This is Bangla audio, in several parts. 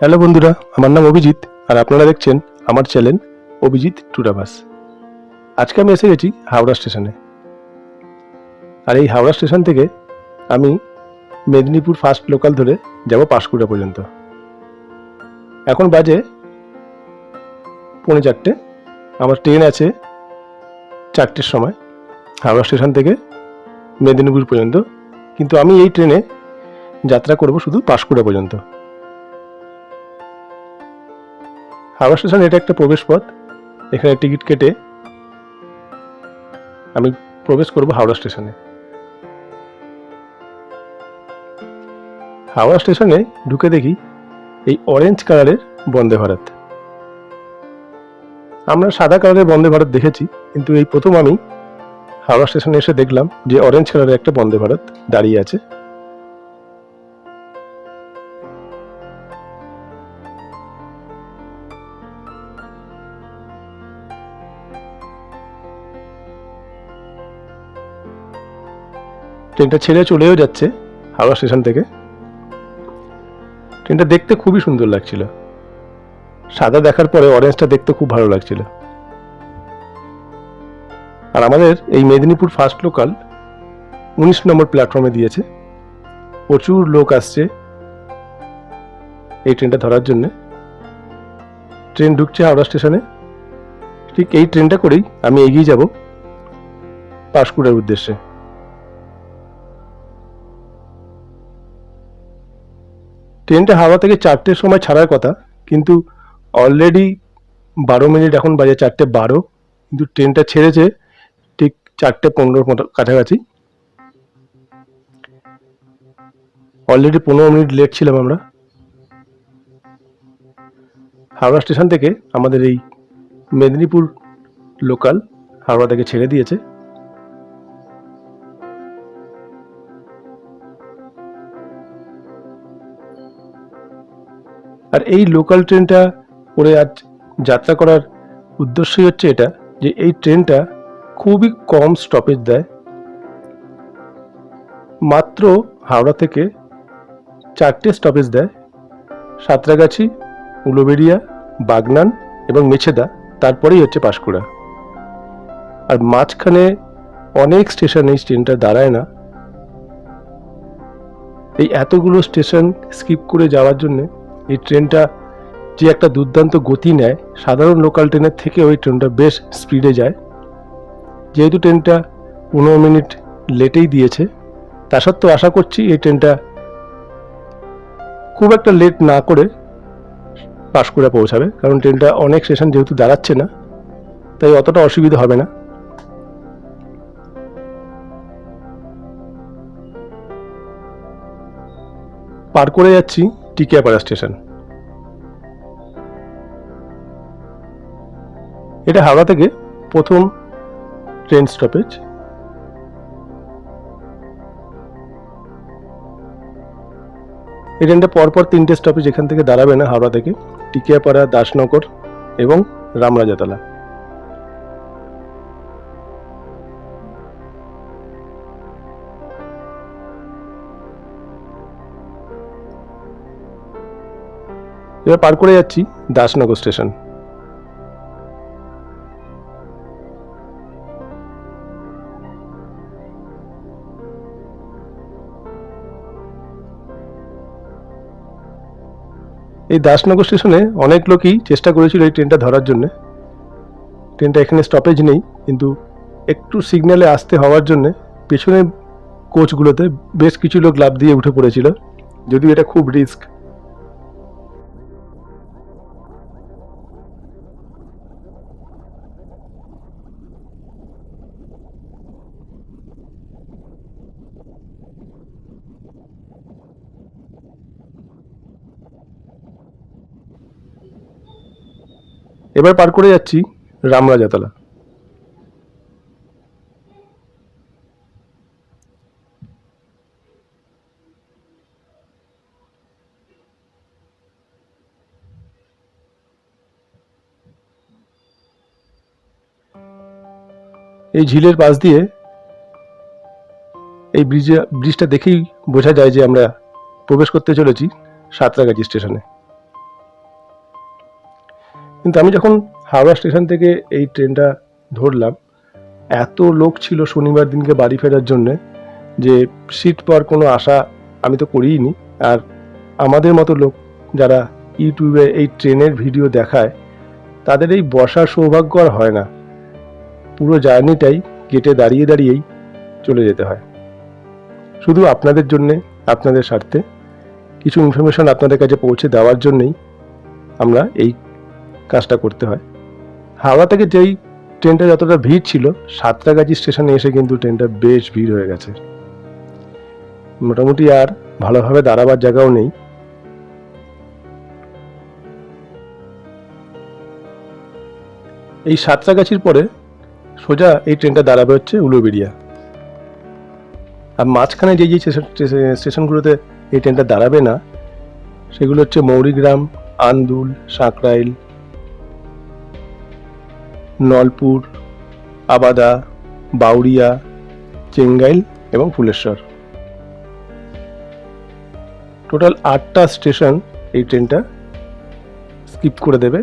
হ্যালো বন্ধুরা, আমার নাম অভিজিৎ আর আপনারা দেখছেন আমার চ্যানেল অভিজিৎ টুরাবাস আজকে আমি এসে গেছি হাওড়া স্টেশনে। আর এই হাওড়া স্টেশন থেকে আমি মেদিনীপুর ফার্স্ট লোকাল ধরে যাব পাঁশকুড়া পর্যন্ত। এখন বাজে পৌনে চারটে। আমার ট্রেন আছে চারটের সময় হাওড়া স্টেশন থেকে মেদিনীপুর পর্যন্ত। কিন্তু আমি এই ট্রেনে যাত্রা করব শুধু পাঁশকুড়া পর্যন্ত। হাওড়া স্টেশন, এটা একটা প্রবেশ পথ এখানে টিকিট কেটে আমি প্রবেশ করব হাওড়া স্টেশনে। হাওড়া স্টেশনে ঢুকে দেখি এই অরেঞ্জ কালারের বন্দে ভারত। আমরা সাদা কালারের বন্দে ভারত দেখেছি, কিন্তু এই প্রথম আমি হাওড়া স্টেশনে এসে দেখলাম যে অরেঞ্জ কালারের একটা বন্দে ভারত দাঁড়িয়ে আছে। ট্রেনটা ছেড়ে চলেও যাচ্ছে, হাওড়া স্টেশন থেকে। ট্রেনটা দেখতে খুবই সুন্দর লাগছিল। সাদা দেখার পরে অরেঞ্জটা দেখতে খুব ভালো লাগছিল। আর আমাদের এই মেদিনীপুর ফার্স্ট লোকাল উনিশ নম্বর প্ল্যাটফর্মে দিয়েছে। প্রচুর লোক আসছে এই ট্রেনটা ধরার জন্য। ট্রেন ঢুকছে হাওড়া স্টেশনে। ঠিক এই ট্রেনটা করেই আমি এগিয়ে যাব পাঁশকুড়ার উদ্দেশ্যে। ট্রেনটা হাওড়া থেকে চারটের সময় ছাড়ার কথা, কিন্তু অলরেডি বারো মিনিট এখন বাজে চারটে বারো, কিন্তু ট্রেনটা ছেড়েছে ঠিক চারটে পনেরোর মতো কাছাকাছি। অলরেডি পনেরো মিনিট লেট ছিলাম আমরা। হাওড়া স্টেশন থেকে আমাদের এই মেদিনীপুর লোকাল হাওড়া থেকে ছেড়ে দিয়েছে। আর এই লোকাল ট্রেনটা করে আজ যাত্রা করার উদ্দেশ্যই হচ্ছে এটা, যে এই ট্রেনটা খুবই কম স্টপেজ দেয়। মাত্র হাওড়া থেকে চারটে স্টপেজ দেয়। সাঁতরাগাছি, উলোবেড়িয়া, বাগনান এবং মেছেদা, তারপরেই হচ্ছে পাঁশকুড়া। আর মাঝখানে অনেক স্টেশন এই ট্রেনটা দাঁড়ায় না। এই এতগুলো স্টেশন স্কিপ করে যাওয়ার জন্যে এই ট্রেনটা যে একটা দুর্দান্ত গতি নেয়, সাধারণ লোকাল ট্রেনের থেকে ওই ট্রেনটা বেশ স্পিডে যায়। যেহেতু ট্রেনটা পনেরো মিনিট লেটেই দিয়েছে, তা সত্ত্বেও আশা করছি এই ট্রেনটা খুব একটা লেট না করে পাঁশকুড়া পৌঁছাবে, কারণ ট্রেনটা অনেক স্টেশন যেহেতু দাঁড়াচ্ছে না, তাই অতটা অসুবিধা হবে না। পার করে যাচ্ছি টিকিয়াপাড়া স্টেশন। এটা হাওড়া থেকে প্রথম ট্রেন স্টপেজ। এই ট্রেনটা পরপর তিনটে স্টপেজ এখান থেকে দাঁড়াবে না হাওড়া থেকে। টিকিয়াপাড়া, দাসনগর এবং রামরাজাতলা। এবার পার করে যাচ্ছি দাসনগর স্টেশন। এই দাসনগর স্টেশনে অনেক লোকই চেষ্টা করেছিল এই ট্রেনটা ধরার জন্য। ট্রেনটা এখানে স্টপেজ নেই, কিন্তু একটু সিগন্যালে আসতে হওয়ার জন্য পেছনের কোচগুলোতে বেশ কিছু লোক লাভ দিয়ে উঠে পড়েছিল। যদিও এটা খুব রিস্ক এবার পার করে যাচ্ছি রামরা রামরাজাতলা। এই ঝিলের পাশ দিয়ে এই ব্রিজে ব্রিজটা দেখেই বোঝা যায় যে আমরা প্রবেশ করতে চলেছি সাঁতরাগাছি স্টেশনে। কিন্তু আমি যখন হাওড়া স্টেশন থেকে এই ট্রেনটা ধরলাম, এত লোক ছিল শনিবার দিনকে বাড়ি ফেরার জন্যে যে সিট পাওয়ার কোনো আশা আমি তো করিইনি। আর আমাদের মতো লোক যারা ইউটিউবে এই ট্রেনের ভিডিও দেখায়, তাদের এই বসার সৌভাগ্য আর হয় না। পুরো জার্নিটাই গেটে দাঁড়িয়ে দাঁড়িয়েই চলে যেতে হয়। শুধু আপনাদের জন্যে, আপনাদের স্বার্থে, কিছু ইনফরমেশন আপনাদের কাছে পৌঁছে দেওয়ার জন্যই আমরা এই কাজটা করতে হয়। হাওড়া থেকে যেই ট্রেনটা যতটা ভিড় ছিল সাঁতরাগাছি স্টেশনে এসে কিন্তু ট্রেনটা বেশ ভিড় হয়ে গেছে। মোটামুটি আর ভালোভাবে দাঁড়াবার জায়গাও নেই। এই সাঁতরাগাছির পরে সোজা এই ট্রেনটা দাঁড়াবে হচ্ছে উলুবেড়িয়া। আর মাঝখানে যে যে স্টেশন- স্টেশন- স্টেশনগুলোতে এই ট্রেনটা দাঁড়াবে না, সেগুলো হচ্ছে মৌরিগ্রাম, আন্দুল সাঁকরাইল নলপুর, আবাদা বাউরিয়া চেঙ্গাইল এবং ফুলেশ্বর। টোটাল আটটা স্টেশন এই ট্রেনটা স্কিপ করে দেবে।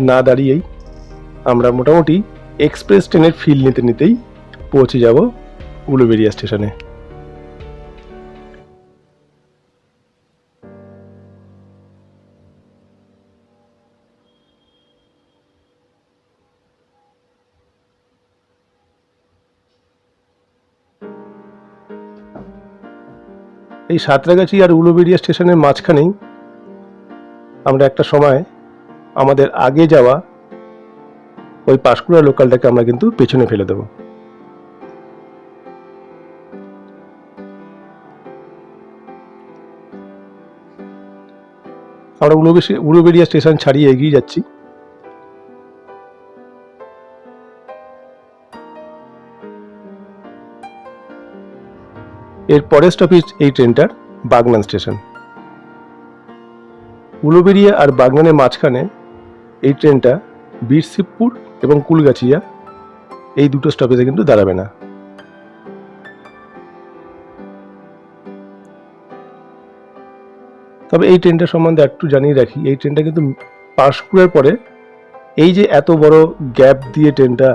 না দাঁড়িয়েই আমরা মোটামুটি এক্সপ্রেস ট্রেনের ফিল নিতে নিতেই পৌঁছে যাব উলুবেড়িয়া স্টেশনে। এই সাঁতরাগাছি আর উলুবেড়িয়া স্টেশনের মাঝখানেই আমরা একটা সময় আমাদের আগে যাওয়া ওই পাঁশকুড়া লোকালটাকে আমরা কিন্তু পেছনে ফেলে দেবো। আমরা উলুবেড়িয়া স্টেশন ছাড়িয়ে এগিয়ে যাচ্ছি। এর পরের স্টপেজ এই ট্রেনটার বাগনান স্টেশন। উলুবেড়িয়া আর বাগনানের মাঝখানে এই ট্রেনটা বীরশিবপুর এবং কুলগাছিয়া এই দুটো স্টপেজে কিন্তু দাঁড়াবে না। তবে এই ট্রেনটা সম্বন্ধে একটু জানিয়ে রাখি, এই ট্রেনটা কিন্তু পাঁশকুড়ার পরে এই যে এত বড় গ্যাপ দিয়ে ট্রেনটা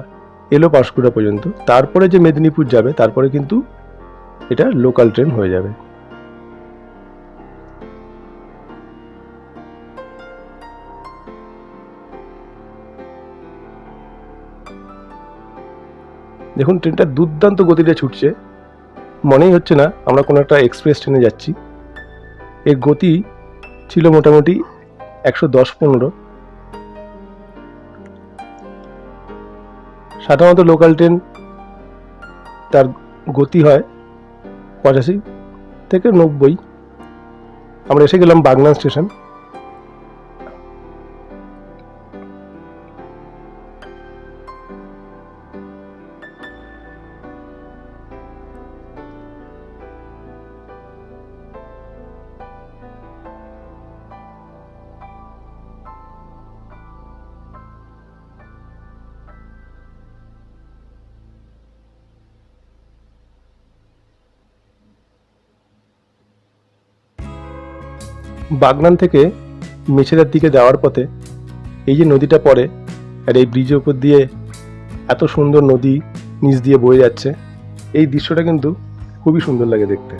এলো পাঁশকুড়া পর্যন্ত, তারপরে যে মেদিনীপুর যাবে, তারপরে কিন্তু এটা লোকাল ট্রেন হয়ে যাবে। দেখুন ট্রেনটা দুর্দান্ত গতিতে ছুটছে। মনেই হচ্ছে না আমরা কোনো একটা এক্সপ্রেস ট্রেনে যাচ্ছি। এর গতি ছিল মোটামুটি একশো দশ পনেরো। সাধারণত লোকাল ট্রেন তার গতি হয় পঁচাশি থেকে নব্বই। আমরা এসে গেলাম বাগনান স্টেশন। বাগনান থেকে মেছেদার দিকে যাওয়ার পথে এই যে নদীটা পড়ে আর এই ব্রিজের উপর দিয়ে এত সুন্দর নদী নিচ দিয়ে বয়ে যাচ্ছে, এই দৃশ্যটা কিন্তু খুবই সুন্দর লাগে দেখতে।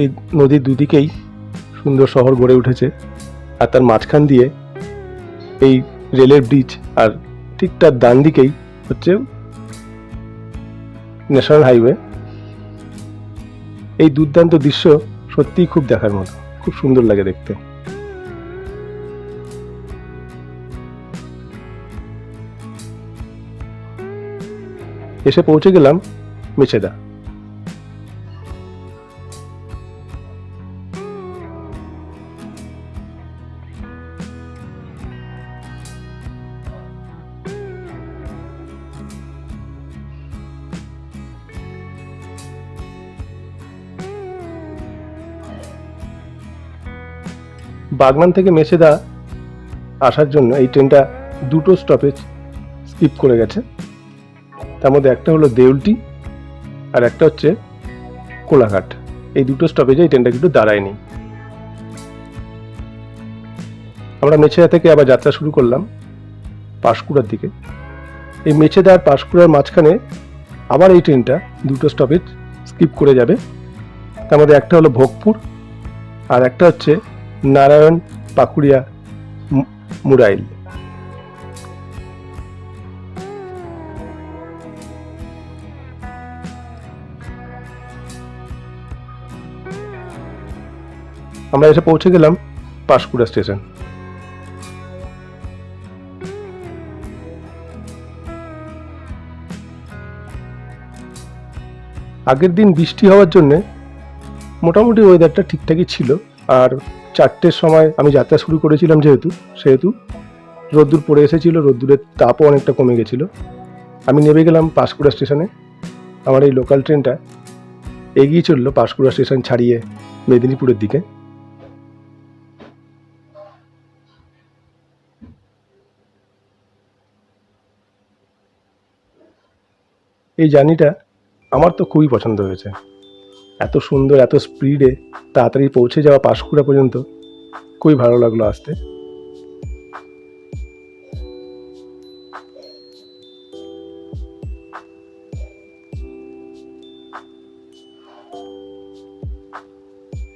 এই নদীর দুদিকেই সুন্দর শহর গড়ে উঠেছে আর তার মাঝখান দিয়ে এই রেলের ব্রিজ আর ঠিক তার ডান দিকেই হচ্ছে ন্যাশনাল হাইওয়ে। এই দুর্দান্ত দৃশ্য সত্যিই খুব দেখার মতো, খুব সুন্দর লাগে দেখতে। এসে পৌঁছে গেলাম মেছেদা। বাগনান থেকে মেছেদা আসার জন্য এই ট্রেনটা দুটো স্টপেজ স্কিপ করে গেছে। তার মধ্যে একটা হলো দেউলটি আর একটা হচ্ছে কোলাঘাট। এই দুটো স্টপেজে এই ট্রেনটা কিন্তু দাঁড়ায়নি। আমরা মেছেদা থেকে আবার যাত্রা শুরু করলাম পাশকুড়ার দিকে। এই মেছেদা আর পাঁশকুড়ার মাঝখানে আবার এই ট্রেনটা দুটো স্টপেজ স্কিপ করে যাবে। তার মধ্যে একটা হলো ভোগপুর আর একটা হচ্ছে নারায়ণ পাকুড়িয়া মুরাইল। আমরা এসে পৌঁছে গেলাম পাঁশকুড়া স্টেশন। আগের দিন বৃষ্টি হওয়ার জন্যে মোটামুটি ওয়েদারটা ঠিকঠাকই ছিল, আর চারটের সময় আমি যাত্রা শুরু করেছিলাম যেহেতু, সেহেতু রোদ্দুর পড়ে এসেছিল, রোদ্দুরের তাপও অনেকটা কমে গেছিল। আমি নেমে গেলাম পাঁশকুড়া স্টেশনে। আমার এই লোকাল ট্রেনটা এগিয়ে চলল পাঁশকুড়া স্টেশন ছাড়িয়ে মেদিনীপুরের দিকে। এই জার্নিটা আমার তো খুবই পছন্দ হয়েছে। এত সুন্দর, এত স্পিডে তাড়াতাড়ি পৌঁছে যাওয়া পাঁশকুড়া পর্যন্ত, খুবই ভালো লাগল আসতে।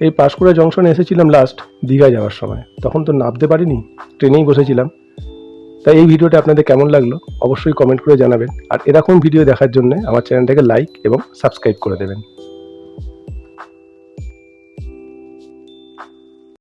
এই পাঁশকুড়া জংশনে এসেছিলাম লাস্ট দীঘা যাওয়ার সময়। তখন তো নামতে পারিনি, ট্রেনেই বসেছিলাম। তাই এই ভিডিওটা আপনাদের কেমন লাগল অবশ্যই কমেন্ট করে জানাবেন। আর এরকম ভিডিও দেখার জন্য আমার চ্যানেলটাকে লাইক এবং সাবস্ক্রাইব করে দেবেন।